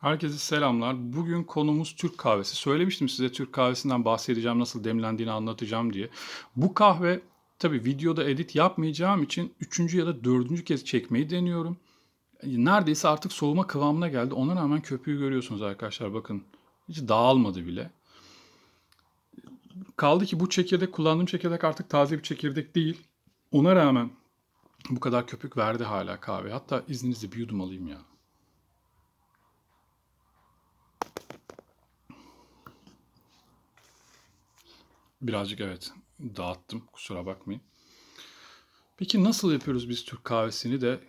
Herkese selamlar. Bugün konumuz Türk kahvesi. Söylemiştim size Türk kahvesinden bahsedeceğim, nasıl demlendiğini anlatacağım diye. Bu kahve tabii videoda edit yapmayacağım için üçüncü ya da dördüncü kez çekmeyi deniyorum. Neredeyse artık soğuma kıvamına geldi. Ona rağmen köpüğü görüyorsunuz arkadaşlar bakın. Hiç dağılmadı bile. Kaldı ki bu çekirdek, kullandığım çekirdek artık taze bir çekirdek değil. Ona rağmen bu kadar köpük verdi hala kahve. Hatta izninizle bir yudum alayım ya. Birazcık evet dağıttım kusura bakmayın. Peki nasıl yapıyoruz biz Türk kahvesini de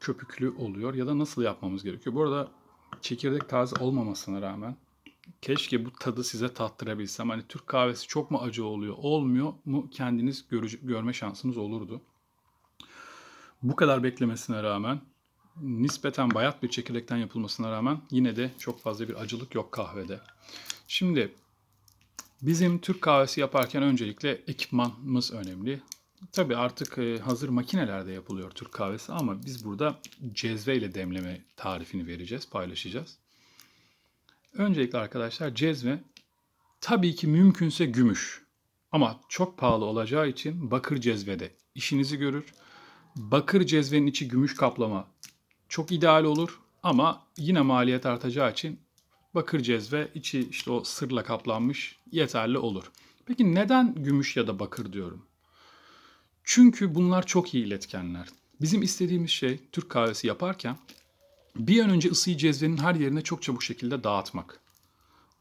köpüklü oluyor ya da nasıl yapmamız gerekiyor? Bu arada çekirdek taze olmamasına rağmen keşke bu tadı size tattırabilsem. Hani Türk kahvesi çok mu acı oluyor, olmuyor mu kendiniz görece- görme şansınız olurdu. Bu kadar beklemesine rağmen nispeten bayat bir çekirdekten yapılmasına rağmen yine de çok fazla bir acılık yok kahvede. Şimdi Bizim Türk kahvesi yaparken öncelikle ekipmanımız önemli. Tabii artık e, hazır makinelerde yapılıyor Türk kahvesi ama biz burada cezve ile demleme tarifini vereceğiz, paylaşacağız. Öncelikle arkadaşlar cezve tabii ki mümkünse gümüş. Ama çok pahalı olacağı için bakır cezvede işinizi görür. Bakır cezvenin içi gümüş kaplama çok ideal olur ama yine maliyet artacağı için bakır cezve içi işte o sırla kaplanmış yeterli olur. Peki neden gümüş ya da bakır diyorum? Çünkü bunlar çok iyi iletkenler. Bizim istediğimiz şey Türk kahvesi yaparken bir an önce ısıyı cezvenin her yerine çok çabuk şekilde dağıtmak.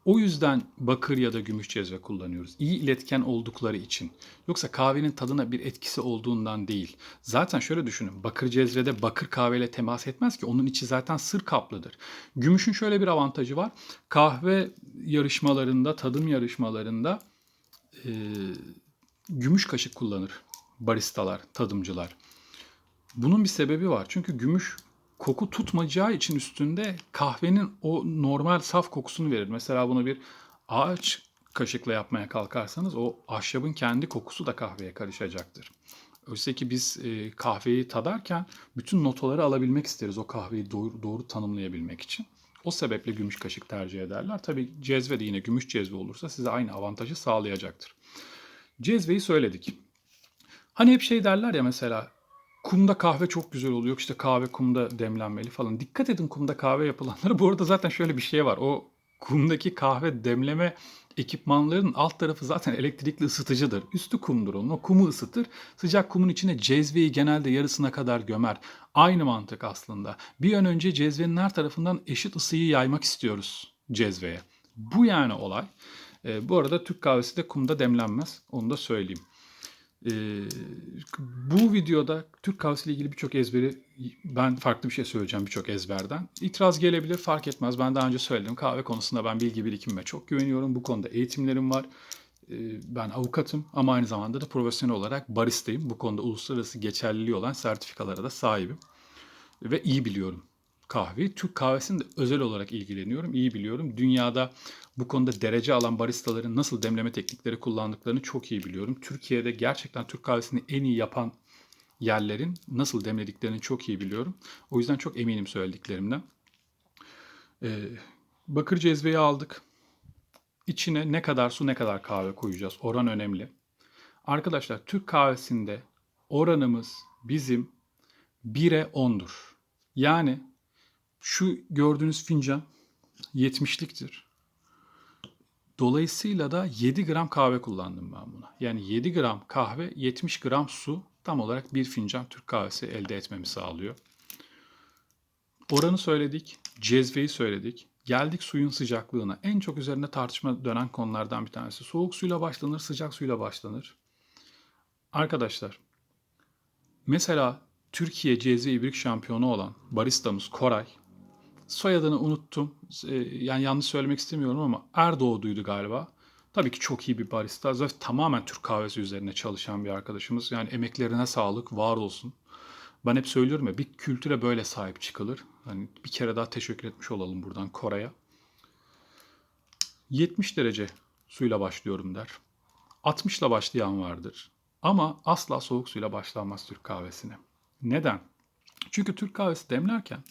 O yüzden bakır ya da gümüş cezve kullanıyoruz. İyi iletken oldukları için. Yoksa kahvenin tadına bir etkisi olduğundan değil. Zaten şöyle düşünün. Bakır cezvede bakır kahveyle temas etmez ki. Onun içi zaten sır kaplıdır. Gümüşün şöyle bir avantajı var. Kahve yarışmalarında, tadım yarışmalarında e, gümüş kaşık kullanır baristalar, tadımcılar. Bunun bir sebebi var. Çünkü gümüş koku tutmayacağı için üstünde kahvenin o normal saf kokusunu verir. Mesela bunu bir ağaç kaşıkla yapmaya kalkarsanız o ahşabın kendi kokusu da kahveye karışacaktır. Oysa ki biz e, kahveyi tadarken bütün notaları alabilmek isteriz o kahveyi doğru, doğru tanımlayabilmek için. O sebeple gümüş kaşık tercih ederler. Tabii cezve de yine gümüş cezve olursa size aynı avantajı sağlayacaktır. Cezveyi söyledik. Hani hep şey derler ya mesela kumda kahve çok güzel oluyor. İşte kahve kumda demlenmeli falan. Dikkat edin kumda kahve yapılanlara. Bu arada zaten şöyle bir şey var. O kumdaki kahve demleme ekipmanlarının alt tarafı zaten elektrikli ısıtıcıdır. Üstü kumdur onun. O kumu ısıtır. Sıcak kumun içine cezveyi genelde yarısına kadar gömer. Aynı mantık aslında. Bir an önce cezvenin her tarafından eşit ısıyı yaymak istiyoruz cezveye. Bu yani olay. E, bu arada Türk kahvesi de kumda demlenmez. Onu da söyleyeyim. Ee, bu videoda Türk kahvesi ile ilgili birçok ezberi ben farklı bir şey söyleyeceğim birçok ezberden. İtiraz gelebilir fark etmez. Ben daha önce söyledim kahve konusunda ben bilgi birikimime çok güveniyorum. Bu konuda eğitimlerim var. Ee, ben avukatım ama aynı zamanda da profesyonel olarak baristayım. Bu konuda uluslararası geçerliliği olan sertifikalara da sahibim. Ve iyi biliyorum kahveyi. Türk kahvesini de özel olarak ilgileniyorum. iyi biliyorum. Dünyada bu konuda derece alan baristaların nasıl demleme teknikleri kullandıklarını çok iyi biliyorum. Türkiye'de gerçekten Türk kahvesini en iyi yapan yerlerin nasıl demlediklerini çok iyi biliyorum. O yüzden çok eminim söylediklerimden. Ee, bakır cezveyi aldık. İçine ne kadar su ne kadar kahve koyacağız. Oran önemli. Arkadaşlar Türk kahvesinde oranımız bizim 1'e 10'dur. Yani şu gördüğünüz fincan 70'liktir. Dolayısıyla da 7 gram kahve kullandım ben buna. Yani 7 gram kahve 70 gram su tam olarak bir fincan Türk kahvesi elde etmemi sağlıyor. Oranı söyledik, cezveyi söyledik. Geldik suyun sıcaklığına. En çok üzerinde tartışma dönen konulardan bir tanesi. Soğuk suyla başlanır, sıcak suyla başlanır. Arkadaşlar, mesela Türkiye cezve ibrik şampiyonu olan baristamız Koray soyadını unuttum. Ee, yani yanlış söylemek istemiyorum ama Erdoğdu'ydu galiba. Tabii ki çok iyi bir barista. Zaten tamamen Türk kahvesi üzerine çalışan bir arkadaşımız. Yani emeklerine sağlık, var olsun. Ben hep söylüyorum ya bir kültüre böyle sahip çıkılır. Hani bir kere daha teşekkür etmiş olalım buradan Koray'a. 70 derece suyla başlıyorum der. 60 ile başlayan vardır. Ama asla soğuk suyla başlanmaz Türk kahvesine. Neden? Çünkü Türk kahvesi demlerken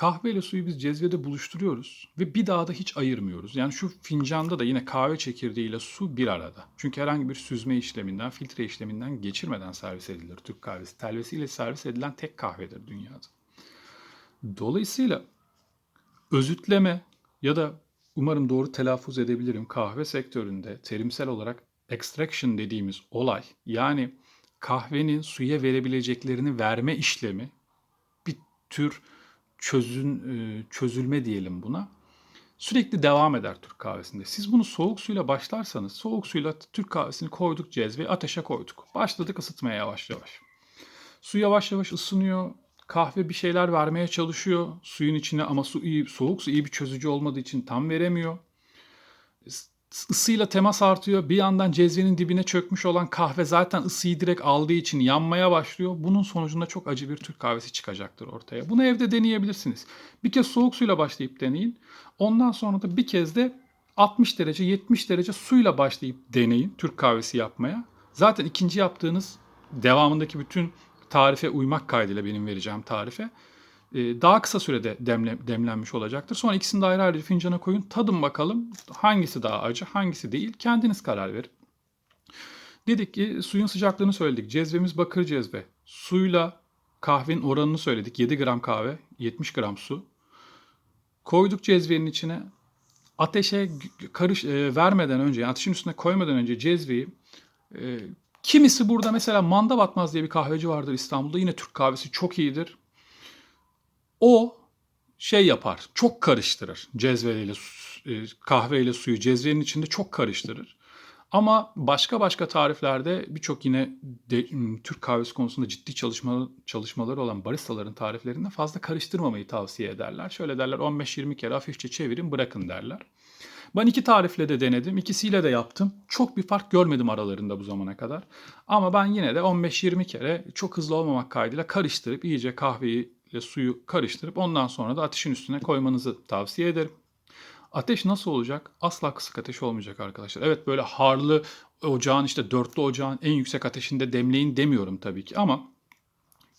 kahve ile suyu biz cezvede buluşturuyoruz ve bir daha da hiç ayırmıyoruz. Yani şu fincanda da yine kahve çekirdeğiyle su bir arada. Çünkü herhangi bir süzme işleminden, filtre işleminden geçirmeden servis edilir Türk kahvesi. Telvesiyle servis edilen tek kahvedir dünyada. Dolayısıyla özütleme ya da umarım doğru telaffuz edebilirim kahve sektöründe terimsel olarak extraction dediğimiz olay yani kahvenin suya verebileceklerini verme işlemi bir tür çözün e, çözülme diyelim buna. Sürekli devam eder Türk kahvesinde. Siz bunu soğuk suyla başlarsanız, soğuk suyla Türk kahvesini koyduk cezve, ateşe koyduk. Başladık ısıtmaya yavaş yavaş. Su yavaş yavaş ısınıyor. Kahve bir şeyler vermeye çalışıyor suyun içine ama su iyi, soğuk su iyi bir çözücü olmadığı için tam veremiyor ısıyla temas artıyor. Bir yandan cezvenin dibine çökmüş olan kahve zaten ısıyı direkt aldığı için yanmaya başlıyor. Bunun sonucunda çok acı bir Türk kahvesi çıkacaktır ortaya. Bunu evde deneyebilirsiniz. Bir kez soğuk suyla başlayıp deneyin. Ondan sonra da bir kez de 60 derece 70 derece suyla başlayıp deneyin Türk kahvesi yapmaya. Zaten ikinci yaptığınız devamındaki bütün tarife uymak kaydıyla benim vereceğim tarife daha kısa sürede demle, demlenmiş olacaktır. Sonra ikisini de ayrı ayrı fincana koyun. Tadın bakalım hangisi daha acı, hangisi değil. Kendiniz karar verin. Dedik ki suyun sıcaklığını söyledik. Cezvemiz bakır cezve. Suyla kahvenin oranını söyledik. 7 gram kahve, 70 gram su. Koyduk cezvenin içine. Ateşe karış e, vermeden önce, yani ateşin üstüne koymadan önce cezveyi e, kimisi burada mesela Manda Batmaz diye bir kahveci vardır İstanbul'da. Yine Türk kahvesi çok iyidir. O şey yapar, çok karıştırır cezveyle e, kahveyle suyu cezvenin içinde çok karıştırır. Ama başka başka tariflerde birçok yine de, Türk kahvesi konusunda ciddi çalışma, çalışmaları olan baristaların tariflerinde fazla karıştırmamayı tavsiye ederler. Şöyle derler 15-20 kere hafifçe çevirin bırakın derler. Ben iki tarifle de denedim. ikisiyle de yaptım. Çok bir fark görmedim aralarında bu zamana kadar. Ama ben yine de 15-20 kere çok hızlı olmamak kaydıyla karıştırıp iyice kahveyi ile suyu karıştırıp ondan sonra da ateşin üstüne koymanızı tavsiye ederim. Ateş nasıl olacak? Asla kısık ateş olmayacak arkadaşlar. Evet böyle harlı ocağın işte dörtlü ocağın en yüksek ateşinde demleyin demiyorum tabii ki ama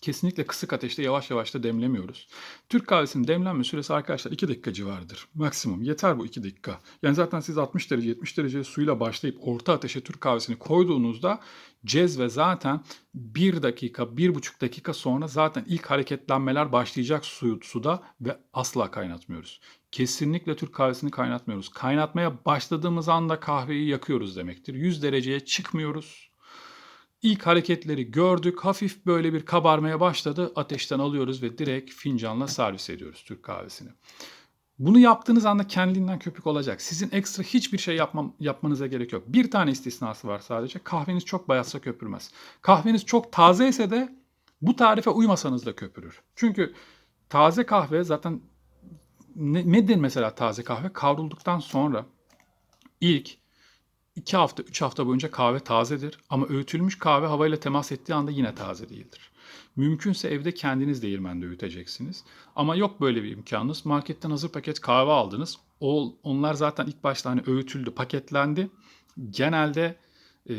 kesinlikle kısık ateşte yavaş yavaş da demlemiyoruz. Türk kahvesinin demlenme süresi arkadaşlar 2 dakika civarıdır. Maksimum yeter bu 2 dakika. Yani zaten siz 60 derece 70 derece suyla başlayıp orta ateşe Türk kahvesini koyduğunuzda cezve zaten 1 dakika 1,5 dakika sonra zaten ilk hareketlenmeler başlayacak su, suda ve asla kaynatmıyoruz. Kesinlikle Türk kahvesini kaynatmıyoruz. Kaynatmaya başladığımız anda kahveyi yakıyoruz demektir. 100 dereceye çıkmıyoruz İlk hareketleri gördük. Hafif böyle bir kabarmaya başladı. Ateşten alıyoruz ve direkt fincanla servis ediyoruz Türk kahvesini. Bunu yaptığınız anda kendinden köpük olacak. Sizin ekstra hiçbir şey yapmam, yapmanıza gerek yok. Bir tane istisnası var sadece. Kahveniz çok bayatsa köpürmez. Kahveniz çok taze ise de bu tarife uymasanız da köpürür. Çünkü taze kahve zaten ne, nedir mesela taze kahve? Kavrulduktan sonra ilk 2 hafta, 3 hafta boyunca kahve tazedir ama öğütülmüş kahve havayla temas ettiği anda yine taze değildir. Mümkünse evde kendiniz değirmende öğüteceksiniz. Ama yok böyle bir imkanınız. Marketten hazır paket kahve aldınız. O, onlar zaten ilk başta hani öğütüldü, paketlendi. Genelde e,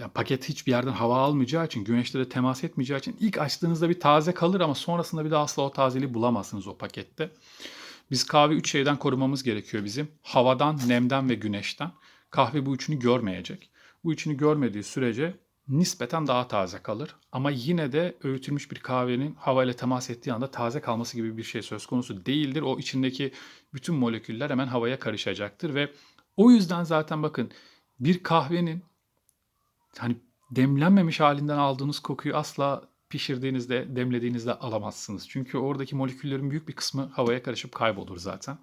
yani paket hiçbir yerden hava almayacağı için, güneşte de temas etmeyeceği için ilk açtığınızda bir taze kalır ama sonrasında bir daha asla o tazeliği bulamazsınız o pakette. Biz kahve üç şeyden korumamız gerekiyor bizim. Havadan, nemden ve güneşten. Kahve bu üçünü görmeyecek. Bu üçünü görmediği sürece nispeten daha taze kalır. Ama yine de öğütülmüş bir kahvenin havayla temas ettiği anda taze kalması gibi bir şey söz konusu değildir. O içindeki bütün moleküller hemen havaya karışacaktır ve o yüzden zaten bakın bir kahvenin hani demlenmemiş halinden aldığınız kokuyu asla pişirdiğinizde, demlediğinizde alamazsınız. Çünkü oradaki moleküllerin büyük bir kısmı havaya karışıp kaybolur zaten.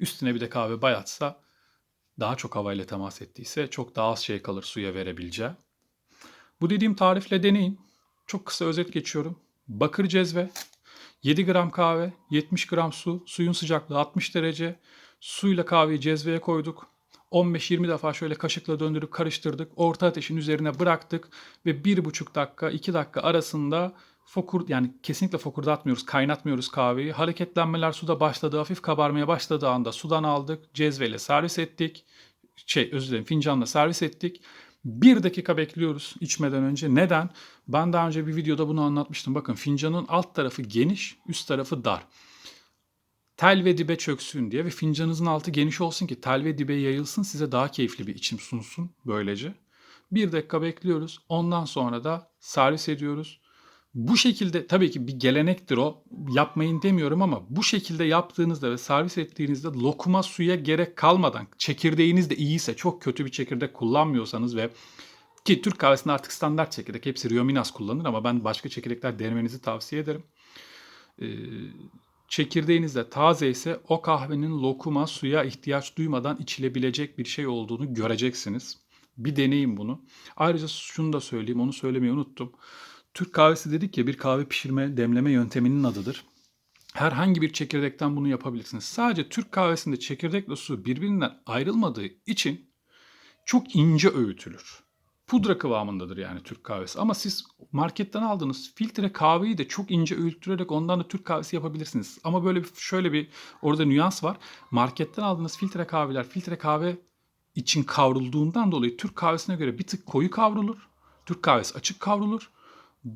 Üstüne bir de kahve bayatsa daha çok havayla temas ettiyse çok daha az şey kalır suya verebileceği. Bu dediğim tarifle deneyin. Çok kısa özet geçiyorum. Bakır cezve, 7 gram kahve, 70 gram su, suyun sıcaklığı 60 derece. Suyla kahveyi cezveye koyduk. 15-20 defa şöyle kaşıkla döndürüp karıştırdık. Orta ateşin üzerine bıraktık ve 1,5 dakika 2 dakika arasında fokur yani kesinlikle fokurdatmıyoruz, kaynatmıyoruz kahveyi. Hareketlenmeler suda başladı, hafif kabarmaya başladığı anda sudan aldık, cezveyle servis ettik. Şey özür dilerim fincanla servis ettik. Bir dakika bekliyoruz içmeden önce. Neden? Ben daha önce bir videoda bunu anlatmıştım. Bakın fincanın alt tarafı geniş, üst tarafı dar. Tel ve dibe çöksün diye ve fincanınızın altı geniş olsun ki tel ve dibe yayılsın size daha keyifli bir içim sunsun böylece. Bir dakika bekliyoruz. Ondan sonra da servis ediyoruz. Bu şekilde tabii ki bir gelenektir o. Yapmayın demiyorum ama bu şekilde yaptığınızda ve servis ettiğinizde lokuma suya gerek kalmadan çekirdeğiniz de iyiyse çok kötü bir çekirdek kullanmıyorsanız ve ki Türk kahvesinde artık standart çekirdek hepsi Rio Minas kullanır ama ben başka çekirdekler denemenizi tavsiye ederim. Ee, çekirdeğiniz de taze ise o kahvenin lokuma suya ihtiyaç duymadan içilebilecek bir şey olduğunu göreceksiniz. Bir deneyin bunu. Ayrıca şunu da söyleyeyim, onu söylemeyi unuttum. Türk kahvesi dedik ya bir kahve pişirme, demleme yönteminin adıdır. Herhangi bir çekirdekten bunu yapabilirsiniz. Sadece Türk kahvesinde çekirdekle su birbirinden ayrılmadığı için çok ince öğütülür. Pudra kıvamındadır yani Türk kahvesi. Ama siz marketten aldığınız filtre kahveyi de çok ince öğüttürerek ondan da Türk kahvesi yapabilirsiniz. Ama böyle bir, şöyle bir orada nüans var. Marketten aldığınız filtre kahveler filtre kahve için kavrulduğundan dolayı Türk kahvesine göre bir tık koyu kavrulur. Türk kahvesi açık kavrulur.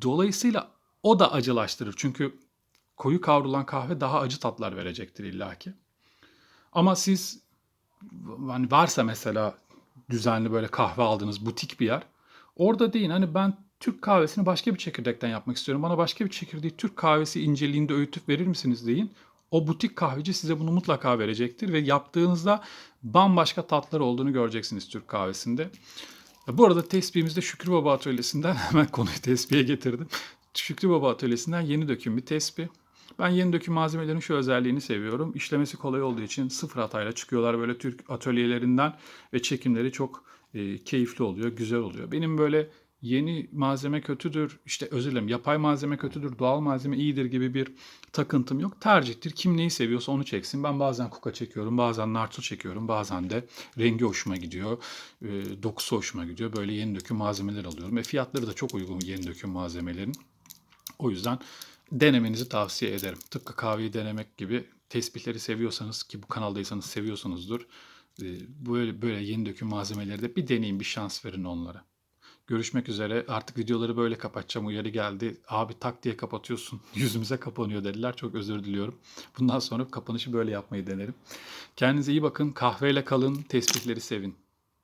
Dolayısıyla o da acılaştırır. Çünkü koyu kavrulan kahve daha acı tatlar verecektir illaki. Ama siz hani varsa mesela düzenli böyle kahve aldığınız butik bir yer. Orada deyin hani ben Türk kahvesini başka bir çekirdekten yapmak istiyorum. Bana başka bir çekirdeği Türk kahvesi inceliğinde öğütüp verir misiniz deyin. O butik kahveci size bunu mutlaka verecektir ve yaptığınızda bambaşka tatlar olduğunu göreceksiniz Türk kahvesinde. Bu arada tespihimizde Şükrü Baba Atölyesi'nden hemen konuyu tespihe getirdim. Şükrü Baba Atölyesi'nden yeni döküm bir tespih. Ben yeni döküm malzemelerin şu özelliğini seviyorum. İşlemesi kolay olduğu için sıfır hatayla çıkıyorlar böyle Türk atölyelerinden ve çekimleri çok e, keyifli oluyor, güzel oluyor. Benim böyle yeni malzeme kötüdür, işte özür dilerim yapay malzeme kötüdür, doğal malzeme iyidir gibi bir takıntım yok. Tercihtir. Kim neyi seviyorsa onu çeksin. Ben bazen kuka çekiyorum, bazen nartıl çekiyorum, bazen de rengi hoşuma gidiyor, e, dokusu hoşuma gidiyor. Böyle yeni döküm malzemeler alıyorum ve fiyatları da çok uygun yeni döküm malzemelerin. O yüzden denemenizi tavsiye ederim. Tıpkı kahveyi denemek gibi tespitleri seviyorsanız ki bu kanaldaysanız seviyorsanızdır. e, Böyle böyle yeni döküm malzemeleri de bir deneyin, bir şans verin onlara. Görüşmek üzere. Artık videoları böyle kapatacağım. Uyarı geldi. Abi tak diye kapatıyorsun. Yüzümüze kapanıyor dediler. Çok özür diliyorum. Bundan sonra kapanışı böyle yapmayı denerim. Kendinize iyi bakın. Kahveyle kalın. Tespitleri sevin.